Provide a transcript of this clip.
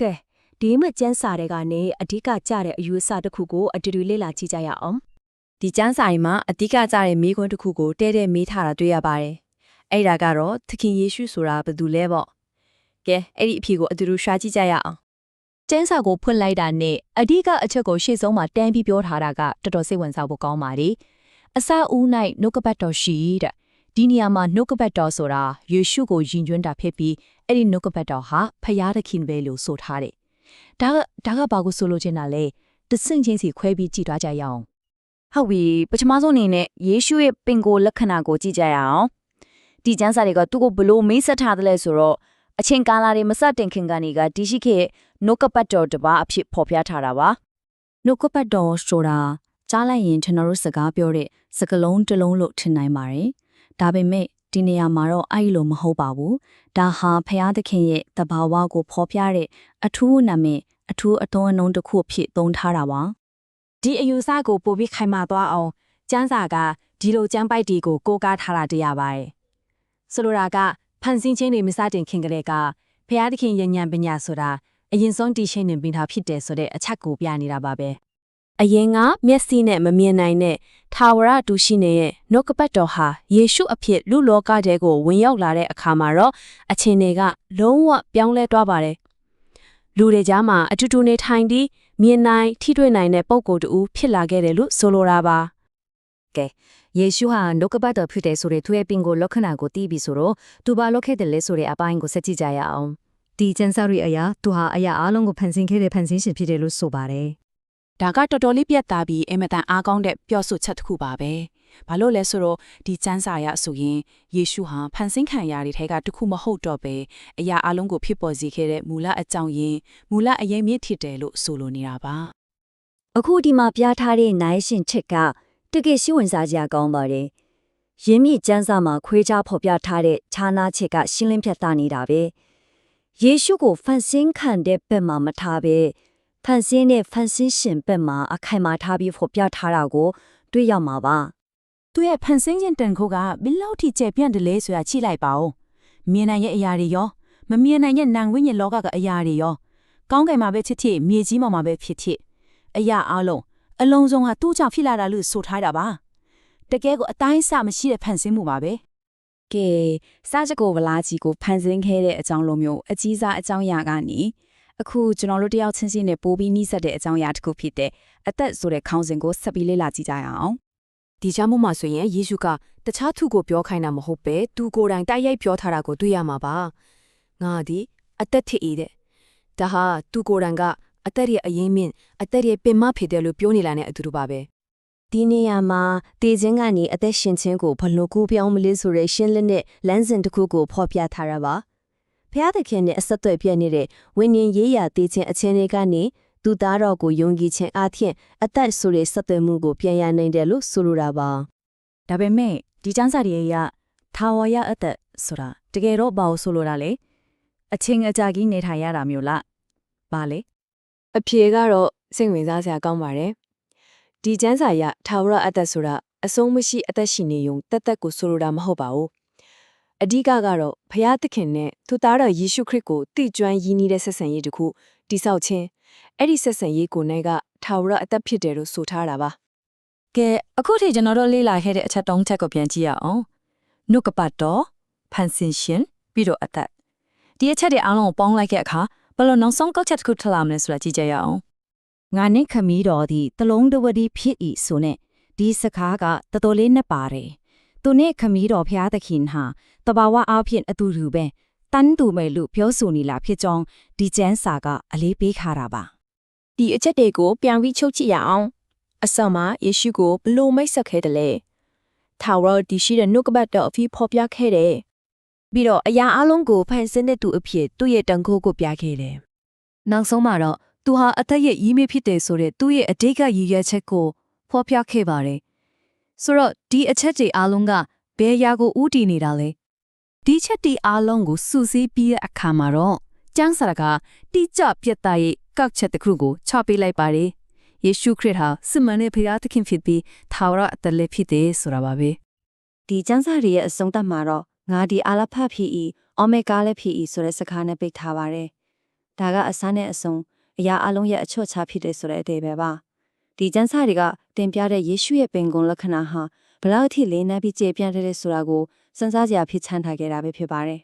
ကဲဒီမကျန်းစာတွေကနေအဓိကကြတဲ့အယူအဆတစ်ခုကိုအတူတူလေ့လာကြည့်ကြရအောင်ဒီကျမ်းစာရီမှာအဓိကကြတဲ့မိခွန်းတစ်ခုကိုတဲတဲမေးထားတာတွေ့ရပါတယ်။အဲ့ဒါကတော့သခင်ယေရှုဆိုတာဘယ်သူလဲပေါ့။ကဲအဲ့ဒီအဖြေကိုအတူတူရှာကြည့်ကြရအောင်ကျန်းစာကိုဖွင့်လိုက်တာနဲ့အဓိကအချက်ကိုရှေ့ဆုံးမှာတန်းပြီးပြောထားတာကတော်တော်စိတ်ဝင်စားဖို့ကောင်းပါတယ်အစအဦး၌နှုတ်ကပတ်တော်ရှိတဲ့ ဒီနေရာမှာနှုတ်ကပတ်တော်ဆိုတာယေရှုကိုယဉ်ကျွန်းတာဖြစ်ပြီးအဲ့ဒီနှုတ်ကပတ်တော်ဟာဖယားသခင်ပဲလို့ဆိုထားတယ်ဒါကဒါကဘာကိုဆိုလိုချင်တာလဲတဆင့်ချင်းစီခွဲပြီးကြည့်သွားကြရအောင်ဟုတ်ပြီပထမဆုံးအနေနဲ့ယေရှုရဲ့ပင်ကိုယ်လက္ခဏာကိုကြည့်ကြရအောင်ဒီကျမ်းစာတွေကသူ့ကိုဘလို့မိတ်ဆက်ထားတယ်လဲဆိုတော့အချိန်ကာလတွေမစတင်ခင်ကနေကတရှိခေတ်နှုတ်ကပတ်တော်တစ်ပါးအဖြစ်ဖော်ပြထားတာပါနှုတ်ကပတ်တော်ဆိုတာကြားလိုက်ရင်ကျွန်တော်တို့စကားပြောတဲ့စကလုံးတစ်လုံးလို့ထင်နိုင်ပါတယ် ဒါပေမဲ့ဒီနေရာမှာတော့အဲ့လိုမဟုတ်ပါဘူးဒါဟာဖယားသခင်ရဲ့တဘာဝကိုဖော်ပြတဲ့အထူးနာမည်အထူးအသွင်အနှုန်းတစ်ခုအဖြစ်သုံးထားတာပါဒီအယူဆကိုပို့ပြီးခိုင်မာသွားအောင်ကျန်းစာကဒီလိုကျန်းပိုက်တီကိုကိုးကားထားတာတရားပါတယ်။ဆိုလိုတာကဖန်ဆင်းခြင်းတွေမစတင်ခင်ကလေးကဖျားသခင်ယဉ်ညံပညာဆိုတာအရင်ဆုံးတည်ရှိနေပြီးသားဖြစ်တယ်ဆိုတဲ့အချက်ကိုပြနေတာပါပဲ အရင်ကမျက်စိနဲ့မမြင်နိုင်တဲ့ထာဝရတူရှိနေတဲ့နှုတ်ကပတ်တော်ဟာယေရှုအဖြစ်လူလောကတဲကိုဝင်ရောက်လာတဲ့အခါမှာတော့အချင်းတွေကလုံးဝပြောင်းလဲသွားပါတယ်။လူတွေကြားမှာအတူတူနေထိုင်ပြီးမြင်နိုင်ထိတွေ့နိုင်တဲ့ပုံကိုယ်တူဖြစ်လာခဲ့တယ်လို့ဆိုလိုတာပါယေရှုဟာနှုတ်ကပတ်တော်ဖြစ်တယ်ဆိုတဲ့သူရဲ့ပင်ကိုလက္ခဏာကိုသိပြီဆိုတော့သူဘာလုပ်ခဲ့တယ်လဲဆိုတဲ့အပိုင်းကိုဆက်ကြည့်ကြရအောင်ဒီကျန်စာရီအရာသူဟာအရာအလုံးကိုဖန်ဆင်းခဲ့တဲ့ဖန်ဆင်းရှင်ဖြစ်တယ်လို့ဆိုပါတယ် ဒါကတော်တော်လေးပြတ်သားပြီးအင်မတန်အားကောင်းတဲ့ပြောဆိုချက်တစ်ခုပါပဲ။ဘာလို့လဲဆိုတော့ဒီကျမ်းစာရဆိုရင်ယေရှုဟာဖန်ဆင်းခံရတဲ့ထဲကတစ်ခုမဟုတ်တော့ပဲအရာအလုံးကိုဖြစ်ပေါ်စေခဲ့တဲ့မူလအကြောင်းရင်းမူလအရင်မြစ်ဖြစ်တယ်လို့ဆိုလိုနေတာပါအခုဒီမှာပြထားတဲ့နိုင်ရှင်ချက်ကတကယ်ရှိဝင်စားကြကောင်းပါတယ်ရင်းမြစ်ကျမ်းစာမှာခွေးခြားဖော်ပြထားတဲ့ခြားနာချက်ကရှင်းလင်းပြသနေတာပဲယေရှုကိုဖန်ဆင်းခံတဲ့ဘက်မှာမထားပဲ ဖန်ဆင်းတဲ့ဖန်ဆင်းရှင်ဘက်မှာအခိုင်အမာထားပြီးဖော်ပြထားတာကို တွေ့ရမှာပါ။သူရဲ့ဖန်ဆင်းခြင်းတန်ခိုးကဘယ်လောက်ထိကျယ်ပြန့်တယ်လဲဆိုတာချိလိုက်ပါဦး။မြင်နိုင်ရဲ့အရာတွေရောမမြင်နိုင်ရဲ့နာမ်ဝိညာဉ်လောကကအရာတွေရောကောင်းကင်မှာပဲဖြစ်ဖြစ်မြေကြီးပေါ်မှာပဲဖြစ်ဖြစ်အရာအလုံးအလုံးစုံဟာသူ့ကြောင့်ဖြစ်လာတာလို့ဆိုထားတာပါ။တကယ်ကိုအတိုင်းအဆမရှိတဲ့ဖန်ဆင်းမှုပါပဲ။ကဲစာချက်ကိုဗလာကြီးကိုဖန်ဆင်းခဲ့တဲ့အကြောင်းလိုမျိုးအကြီးစားအကြောင်းအရာကနေ အခုကျွန်တော်တို့တယောက်ချင်းချင်းနဲ့ပိုးပြီးနှိစက်တဲ့အကြောင်းအရာတစ်ခုဖြစ်တဲ့အသက်ဆိုတဲ့ခေါင်းစဉ်ကိုဆက်ပြီးလေ့လာကြည့်ကြရအောင်ဒီချမ်းမှုမှာဆိုရင်ယေရှုကတခြားသူကိုပြောခိုင်းတာမဟုတ်ပဲသူကိုယ်တိုင်တိုက်ရိုက်ပြောထားတာကိုတွေ့ရမှာပါငါဒီအသက်ထစ်ဤတဲ့ဒါဟာသူကိုယ်တိုင်ကအသက်ရဲ့အရင်မြင့်အသက်ရဲ့ပင်မဖြစ်တယ်လို့ပြောနေလာတဲ့အတူတူပါပဲဒီနေရာမှာတည်ခြင်းကနေအသက်ရှင်ခြင်းကိုဘလို့ကူပြောင်းမလဲဆိုတဲ့ရှင်းလင်းတဲ့လမ်းစဉ်တစ်ခုကိုဖော်ပြထားတာပါ ဖျားသခင်နဲ့အဆက်အသွယ်ပြည့်နေတဲ့ဝိညာဉ်ရေးရာတည်ခြင်းအချင်းတွေကနေသူသားတော်ကိုယုံကြည်ခြင်းအပြင်အသက်ဆိုတဲ့ဆက်သွယ်မှုကိုပြန်ရနိုင်တယ်လို့ဆိုလိုတာပါဒါပေမဲ့ဒီကျမ်းစာတွေအရထာဝရအသက်ဆိုတာတကယ်တော့ဘာလို့ဆိုလိုတာလဲအချင်းအကြကြီးနေထိုင်ရတာမျိုးလားဘာလဲအဖြေကတော့စိတ်ဝင်စားစရာကောင်းပါတယ်ဒီကျမ်းစာရထာဝရအသက်ဆိုတာအဆုံးမရှိအသက်ရှိနေုံတက်တက်ကိုဆိုလိုတာမဟုတ်ပါဘူး အဓိကကတော့ဖျားသခင်နဲ့သူသားတော်ယေရှုခရစ်ကိုတိကျွမ်းရင်းနှီးတဲ့ဆက်ဆံရေးတစ်ခုတိဆောက်ခြင်းအဲ့ဒီဆက်ဆံရေးကိုနိုင်ကထာဝရအသက်ဖြစ်တယ်လို့ဆိုထားတာပါကဲအခုထိကျွန်တော်တို့လေ့လာခဲ့တဲ့အချက်တုံးချက်ကိုပြန်ကြည့်ရအောင်နှုတ်ကပတ်တော်ဖန်ဆင်းရှင်ပြီးတော့အသက်ဒီအချက်တွေအားလုံးကိုပေါင်းလိုက်တဲ့အခါဘယ်လိုနောက်ဆုံးကောက်ချက်တစ်ခုထလာမလဲဆိုတာကြည့်ကြရအောင်ငါနဲ့ခမီးတော်ဒီတလုံးတဝတိဖြစ်ဤဆိုနဲ့ဒီစကားကတော်တော်လေးနဲ့ပါတယ် သူနဲ့ခမီးတော်ဖျားသခင်ဟာတဘာဝအားဖြင့်အတူတူပဲတန်းတူမဲ့လို့ပြောဆိုနေလာဖြစ်ကြောင်းဒီကျမ်းစာကအလေးပေးခါတာပါဒီအချက်တွေကိုပြန်ပြီးချုပ်ကြည့်ရအောင်အစမှာယေရှုကိုဘလို့မိတ်ဆက်ခဲ့တယ်လဲထာဝရတည်ရှိတဲ့နှုတ်ကပတ်တော်အဖြစ်ဖော်ပြခဲ့တယ်ပြီးတော့အရာအလုံးကိုဖန်ဆင်းတဲ့သူအဖြစ်သူ့ရဲ့တန်ခိုးကိုပြခဲ့တယ်နောက်ဆုံးမှာတော့သူဟာအသက်ရဲ့ရည်မေးဖြစ်တယ်ဆိုတဲ့သူ့ရဲ့အတိတ်ကရည်ရွယ်ချက်ကိုဖော်ပြခဲ့ပါတယ် ဆိုတော့ဒီအချက်တွေအားလုံးကဘယ်ရာကိုဥတည်နေတာလဲဒီချက်တီအားလုံးကိုစုစည်းပြီးတဲ့အခါမှာတော့ကျမ်းစာကတိကျပြတ်သားရဲ့ကောက်ချက်တစ်ခုကိုချပေးလိုက်ပါတယ်။ယေရှုခရစ်ဟာစမန်နဲ့ဖရာသခင်ဖြစ်ပြီးသာဝရအတလည်းဖြစ်တယ်ဆိုတာပါပဲဒီကျမ်းစာတွေရဲ့အဆုံးသတ်မှာတော့ငါဒီအာလဖတ်ဖြစ်ဤအိုမီဂါလည်းဖြစ်ဤဆိုတဲ့စကားနဲ့ပိတ်ထားပါတယ်ဒါကအစားနဲ့အစုံအရာအလုံးရဲ့အချွတ်ချဖြစ်တယ်ဆိုတဲ့အသေးပဲပါ ဒီကျမ်းစာတွေကတင်ပြတဲ့ယေရှုရဲ့ပင်ကုန်လက္ခဏာဟာဘယ်လောက်အထိလေးနက်ပြီးကျေပြန့်တဲ့လဲဆိုတာကိုစဉ်းစားကြရဖြစ်ချမ်းထားခဲ့တာပဲဖြစ်ပါတယ်